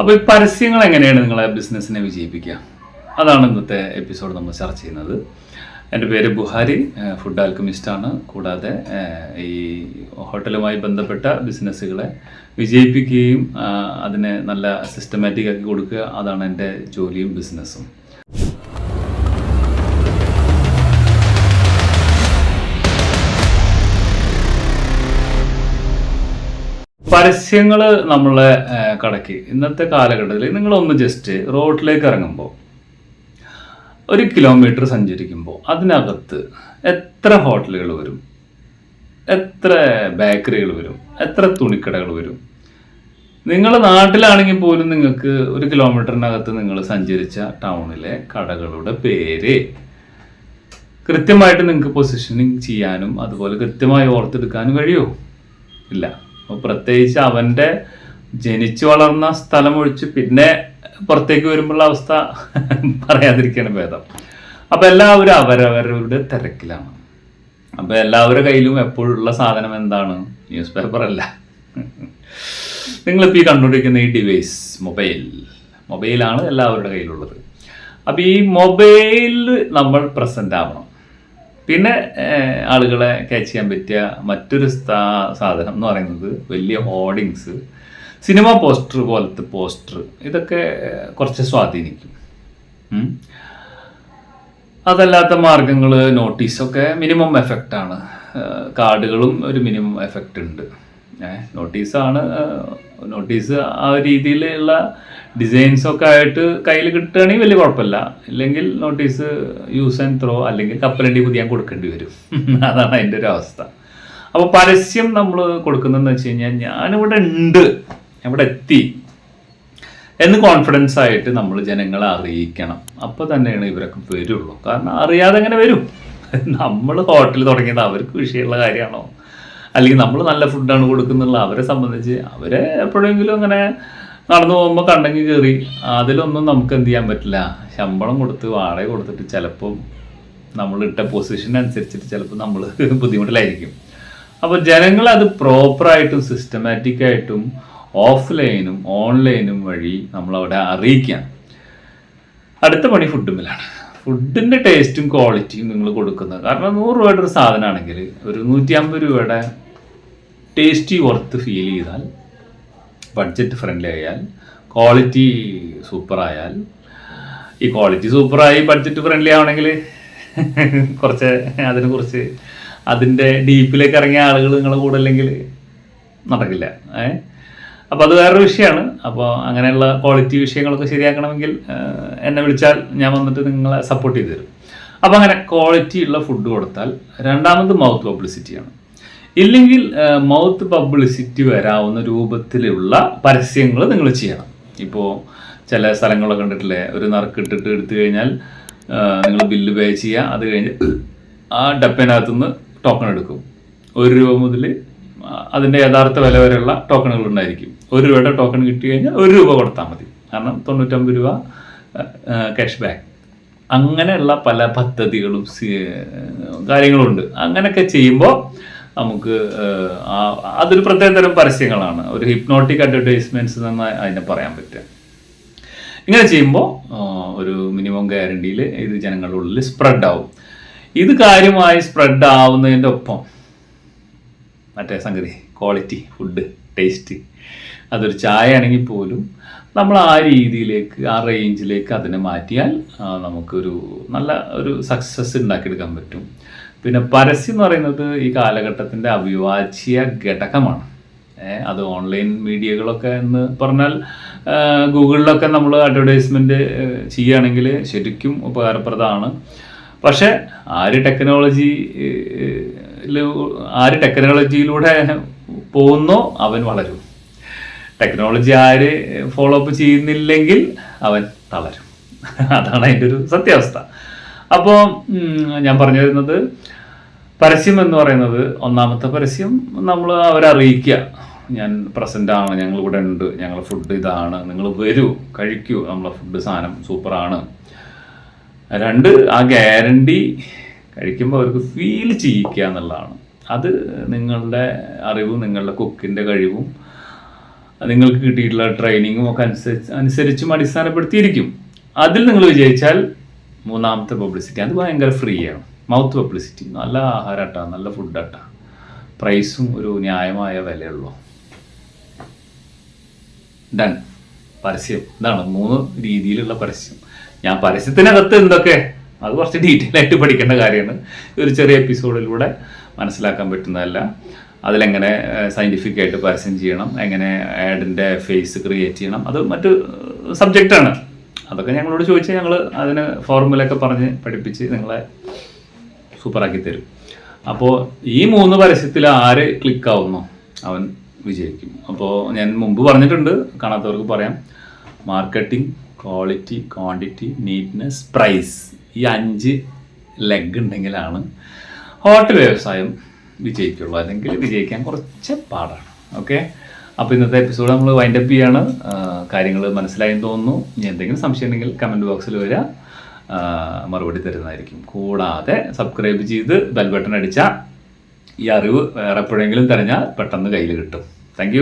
അപ്പോൾ ഈ പരസ്യങ്ങൾ എങ്ങനെയാണ് നിങ്ങളെ ബിസിനസ്സിനെ വിജയിപ്പിക്കുക? അതാണ് ഇന്നത്തെ എപ്പിസോഡ് നമ്മൾ ചർച്ച ചെയ്യുന്നത്. എന്റെ പേര് ബുഹാരി ഫുഡ് ആൽക്കമിസ്റ്റാണ് കൂടാതെ ഈ ഹോട്ടലുമായി ബന്ധപ്പെട്ട ബിസിനസ്സുകളെ വിജയിപ്പിക്കുകയും അതിനെ നല്ല സിസ്റ്റമാറ്റിക് ആക്കി കൊടുക്കുക. അതാണ് എന്റെ ജോലിയും ബിസിനസ്സും. പരസ്യങ്ങൾ നമ്മളെ കടക്കി. ഇന്നത്തെ കാലഘട്ടത്തിൽ നിങ്ങളൊന്ന് ജസ്റ്റ് റോഡിലേക്ക് ഇറങ്ങുമ്പോൾ ഒരു കിലോമീറ്റർ സഞ്ചരിക്കുമ്പോൾ അതിനകത്ത് എത്ര ഹോട്ടലുകൾ വരും? എത്ര ബേക്കറികൾ വരും? എത്ര തുണിക്കടകൾ വരും? നിങ്ങളുടെ നാട്ടിലാണെങ്കിൽ പോലും നിങ്ങൾക്ക് ഒരു കിലോമീറ്ററിനകത്ത് നിങ്ങൾ സഞ്ചരിച്ച ടൗണിലെ കടകളുടെ പേര് കൃത്യമായിട്ട് നിങ്ങൾക്ക് പൊസിഷനിങ് ചെയ്യാനും അതുപോലെ കൃത്യമായി ഓർത്തെടുക്കാനും കഴിയുമോ ഇല്ല. പ്രത്യേകിച്ച് അവന്റെ ജനിച്ചു വളർന്ന സ്ഥലം ഒഴിച്ച് പിന്നെ പുറത്തേക്ക് വരുമ്പോഴുള്ള അവസ്ഥ പറയാതിരിക്കുകയാണ് ഭേദം. അപ്പം എല്ലാവരും അവരവരുടെ തിരക്കിലാണ്. അപ്പം എല്ലാവരുടെ കയ്യിലും എപ്പോഴുള്ള സാധനം എന്താണ്? ന്യൂസ് പേപ്പർ അല്ല. നിങ്ങളിപ്പോൾ ഈ കണ്ടുകൊണ്ടിരിക്കുന്ന ഈ ഡിവൈസ് മൊബൈൽ മൊബൈലാണ് എല്ലാവരുടെ കയ്യിലുള്ളത്. അപ്പോൾ ഈ മൊബൈലിൽ നമ്മൾ പ്രസന്റ് ആവണം. പിന്നെ ആളുകളെ ക്യാച്ച് ചെയ്യാൻ പറ്റിയ മറ്റൊരു സാധനം എന്ന് പറയുന്നത് വലിയ ഹോർഡിങ്സ് സിനിമ പോസ്റ്റർ പോലത്തെ പോസ്റ്റർ ഇതൊക്കെ കുറച്ച് സ്വാധീനിക്കും. അതല്ലാത്ത മാർഗങ്ങൾ നോട്ടീസൊക്കെ മിനിമം എഫക്റ്റാണ് കാർഡുകളും ഒരു മിനിമം എഫക്റ്റ് ഉണ്ട്. നോട്ടീസാണ് നോട്ടീസ് ആ രീതിയിലുള്ള ഡിസൈൻസ് ഒക്കെ ആയിട്ട് കയ്യിൽ കിട്ടുകയാണെങ്കിൽ വലിയ കുഴപ്പമില്ല. ഇല്ലെങ്കിൽ നോട്ടീസ് യൂസ് ആൻഡ് ത്രോ അല്ലെങ്കിൽ കപ്പലണ്ടി പുതിയ കൊടുക്കേണ്ടി വരും. അതാണ് അതിന്റെ ഒരു അവസ്ഥ. അപ്പോൾ പരസ്യം നമ്മൾ കൊടുക്കുന്നതെന്ന് വെച്ച് കഴിഞ്ഞാൽ ഞാനിവിടെ ഉണ്ട് ഇവിടെ എത്തി എന്ന് കോൺഫിഡൻസ് ആയിട്ട് നമ്മൾ ജനങ്ങളെ അറിയിക്കണം. അപ്പോൾ തന്നെയാണ് ഇവരൊക്കെ വരുള്ളൂ. കാരണം അറിയാതെ എങ്ങനെ വരും? നമ്മൾ ഹോട്ടൽ തുടങ്ങിയത് അവർക്ക് വിഷയമുള്ള കാര്യമാണോ? അല്ലെങ്കിൽ നമ്മൾ നല്ല ഫുഡാണ് കൊടുക്കുന്നുള്ള അവരെ സംബന്ധിച്ച് അവരെ എപ്പോഴെങ്കിലും അങ്ങനെ നടന്നു പോകുമ്പോൾ കണ്ടെങ്കിൽ കയറി അതിലൊന്നും നമുക്ക് എന്ത് ചെയ്യാൻ പറ്റില്ല. ശമ്പളം കൊടുത്ത് വാടക കൊടുത്തിട്ട് ചിലപ്പം നമ്മൾ ഇട്ട പൊസിഷൻ അനുസരിച്ചിട്ട് ചിലപ്പോൾ നമ്മൾ ബുദ്ധിമുട്ടിലായിരിക്കും. അപ്പോൾ ജനങ്ങൾ അത് പ്രോപ്പറായിട്ടും സിസ്റ്റമാറ്റിക്കായിട്ടും ഓഫ്ലൈനും ഓൺലൈനും വഴി നമ്മളവിടെ അറിയിക്കാം അടുത്ത പണി ഫുഡുമില്ലാണ് ഫുഡിന്റെ ടേസ്റ്റും ക്വാളിറ്റിയും നിങ്ങൾ കൊടുക്കുന്നത്. കാരണം നൂറ് രൂപയുടെ ഒരു സാധനമാണെങ്കിൽ ഒരു നൂറ്റി അമ്പത് രൂപയുടെ ടേസ്റ്റി വർത്ത് ഫീൽ ചെയ്താൽ ബഡ്ജറ്റ് ഫ്രണ്ട്ലി ആയാൽ ക്വാളിറ്റി സൂപ്പറായാൽ ഈ ക്വാളിറ്റി സൂപ്പറായി ബഡ്ജറ്റ് ഫ്രണ്ട്ലി ആവണമെങ്കിൽ കുറച്ച് അതിനെക്കുറിച്ച് അതിന്റെ ഡീപ്പിലേക്ക് ഇറങ്ങിയ ആളുകൾ നിങ്ങളുടെ കൂടെ അല്ലെങ്കിൽ നടക്കില്ല. ഏ? അപ്പോൾ അത് വേറൊരു വിഷയമാണ്. അപ്പോൾ അങ്ങനെയുള്ള ക്വാളിറ്റി വിഷയങ്ങളൊക്കെ ശരിയാക്കണമെങ്കിൽ എന്നെ വിളിച്ചാൽ ഞാൻ വന്നിട്ട് നിങ്ങളെ സപ്പോർട്ട് ചെയ്തു തരും. അപ്പോൾ അങ്ങനെ ക്വാളിറ്റി ഉള്ള ഫുഡ് കൊടുത്താൽ രണ്ടാമത് മൗത്ത് പബ്ലിസിറ്റിയാണ് ഇല്ലെങ്കിൽ മൗത്ത് പബ്ലിസിറ്റി വരാവുന്ന രൂപത്തിലുള്ള പരസ്യങ്ങൾ നിങ്ങൾ ചെയ്യണം. ഇപ്പോൾ ചില സ്ഥലങ്ങളൊക്കെ കണ്ടിട്ടില്ലേ? ഒരു നറുക്കിട്ടിട്ട് എടുത്തു കഴിഞ്ഞാൽ നിങ്ങൾ ബില്ല് പേ ചെയ്യുക അത് കഴിഞ്ഞ് ആ ഡപ്പേനകത്തുനിന്ന് ടോക്കൺ എടുക്കും. ഒരു രൂപ മുതൽ അതിന്റെ യഥാർത്ഥ വില വരെയുള്ള ടോക്കണുകൾ ഉണ്ടായിരിക്കും ഒരു രൂപയുടെ ടോക്കൺ കിട്ടി കഴിഞ്ഞാൽ ഒരു രൂപ കൊടുത്താൽ മതി. കാരണം തൊണ്ണൂറ്റമ്പത് രൂപ ക്യാഷ് ബാക്ക് അങ്ങനെയുള്ള പല പദ്ധതികളും കാര്യങ്ങളുണ്ട്. അങ്ങനെയൊക്കെ ചെയ്യുമ്പോൾ നമുക്ക് അതൊരു പ്രത്യേക തരം പരസ്യങ്ങളാണ്. ഒരു ഹിപ്നോട്ടിക് അഡ്വർടൈസ്മെന്റ്സ് എന്ന് അതിനെ പറയാൻ പറ്റുക. ഇങ്ങനെ ചെയ്യുമ്പോൾ ഒരു മിനിമം ഗ്യാരണ്ടിയിൽ ഇത് ജനങ്ങളുടെ ഉള്ളിൽ സ്പ്രെഡ് ആവും. ഇത് കാര്യമായി സ്പ്രെഡ് ആവുന്നതിന്റെ ഒപ്പം മറ്റേ സംഗതി ക്വാളിറ്റി ഫുഡ് ടേസ്റ്റ് അതൊരു ചായ ആണെങ്കിൽ പോലും നമ്മൾ ആ രീതിയിലേക്ക് ആ റേഞ്ചിലേക്ക് അതിനെ മാറ്റിയാൽ നമുക്കൊരു നല്ല ഒരു സക്സസ് ഉണ്ടാക്കിയെടുക്കാൻ പറ്റും. പിന്നെ പരസ്യം എന്ന് പറയുന്നത് ഈ കാലഘട്ടത്തിന്റെ അവിഭാജ്യ ഘടകമാണ്. അത് ഓൺലൈൻ മീഡിയകളൊക്കെ എന്ന് പറഞ്ഞാൽ ഗൂഗിളിലൊക്കെ നമ്മൾ അഡ്വർടൈസ്മെന്റ് ചെയ്യുകയാണെങ്കിൽ ശരിക്കും ഉപകാരപ്രദമാണ്. പക്ഷേ ആ ഒരു ടെക്നോളജി ആര് ടെക്നോളജിയിലൂടെ പോകുന്നോ അവൻ വളരും. ടെക്നോളജി ആര് ഫോളോ അപ്പ് ചെയ്യുന്നില്ലെങ്കിൽ അവൻ തളരും. അതാണ് അതിന്റെ ഒരു സത്യാവസ്ഥ. അപ്പോൾ ഞാൻ പറഞ്ഞു വരുന്നത് പരസ്യം എന്ന് പറയുന്നത് ഒന്നാമത്തെ പരസ്യം നമ്മൾ അവരെ അറിയിക്കുക. ഞാൻ പ്രസന്റ് ആണ് ഞങ്ങൾ ഇവിടെ ഉണ്ട് ഞങ്ങൾ ഫുഡ് ഇതാണ് നിങ്ങൾ വരൂ കഴിക്കൂ നമ്മളെ ഫുഡ് സാധനം സൂപ്പറാണ് രണ്ട് ആ ഗ്യാരണ്ടി കഴിക്കുമ്പോൾ അവർക്ക് ഫീൽ ചെയ്യിക്കുക എന്നുള്ളതാണ്. അത് നിങ്ങളുടെ അറിവും നിങ്ങളുടെ കുക്കിന്റെ കഴിവും നിങ്ങൾക്ക് കിട്ടിയിട്ടുള്ള ട്രെയിനിങ്ങും ഒക്കെ അനുസരിച്ച് അനുസരിച്ചും അടിസ്ഥാനപ്പെടുത്തിയിരിക്കും. അതിൽ നിങ്ങൾ വിജയിച്ചാൽ മൂന്നാമത്തെ പബ്ലിസിറ്റി അത് ഭയങ്കര ഫ്രീ ആണ്. മൗത്ത് പബ്ലിസിറ്റി നല്ല ആഹാരട്ടാ നല്ല ഫുഡാട്ടാ പ്രൈസും ഒരു ന്യായമായ വിലയുള്ളൂ. ഡൺ പരസ്യം. ഇതാണ് മൂന്ന് രീതിയിലുള്ള പരസ്യം. ഞാൻ പരസ്യത്തിനകത്ത് എന്തൊക്കെ അത് കുറച്ച് ഡീറ്റെയിൽ ആയിട്ട് പഠിക്കേണ്ട കാര്യമാണ്. ഒരു ചെറിയ എപ്പിസോഡിലൂടെ മനസ്സിലാക്കാൻ പറ്റുന്നതല്ല. അതിലെങ്ങനെ സയന്റിഫിക് ആയിട്ട് പരസ്യം ചെയ്യണം എങ്ങനെ ആഡിന്റെ ഫേസ് ക്രിയേറ്റ് ചെയ്യണം അത് മറ്റു സബ്ജക്റ്റാണ് അതൊക്കെ ഞങ്ങളോട് ചോദിച്ചാൽ ഞങ്ങൾ അതിന് ഫോർമുലയൊക്കെ പറഞ്ഞ് പഠിപ്പിച്ച് നിങ്ങളെ സൂപ്പറാക്കി തരും. അപ്പോൾ ഈ മൂന്ന് പരസ്യത്തിൽ ആര് ക്ലിക്കാവുന്നോ അവൻ വിജയിക്കും. അപ്പോൾ ഞാൻ മുമ്പ് പറഞ്ഞിട്ടുണ്ട് കാണാത്തവർക്ക് പറയാം. Marketing quality quantity neatness price ഈ അഞ്ച് ലെഗ് ഉണ്ടെങ്കിലാണ് ഹോട്ടൽ വ്യവസായം വിജയിക്കുള്ളൂ. അല്ലെങ്കിൽ വിജയിക്കാൻ കുറച്ച് പാടാണ്. ഓക്കെ അപ്പോൾ ഇന്നത്തെ എപ്പിസോഡ് നമ്മൾ വൈൻഡപ്പ് ചെയ്യാണ്. കാര്യങ്ങൾ മനസ്സിലായെന്ന് തോന്നുന്നു. ഇനി എന്തെങ്കിലും സംശയം ഉണ്ടെങ്കിൽ കമന്റ് ബോക്സിൽ വരിക മറുപടി തരുന്നതായിരിക്കും. കൂടാതെ സബ്സ്ക്രൈബ് ചെയ്ത് ബെൽ ബട്ടൺ അടിച്ചാൽ ഈ അറിവ് വേറെ എപ്പോഴെങ്കിലും തിരഞ്ഞാൽ പെട്ടെന്ന് കയ്യിൽ കിട്ടും. താങ്ക്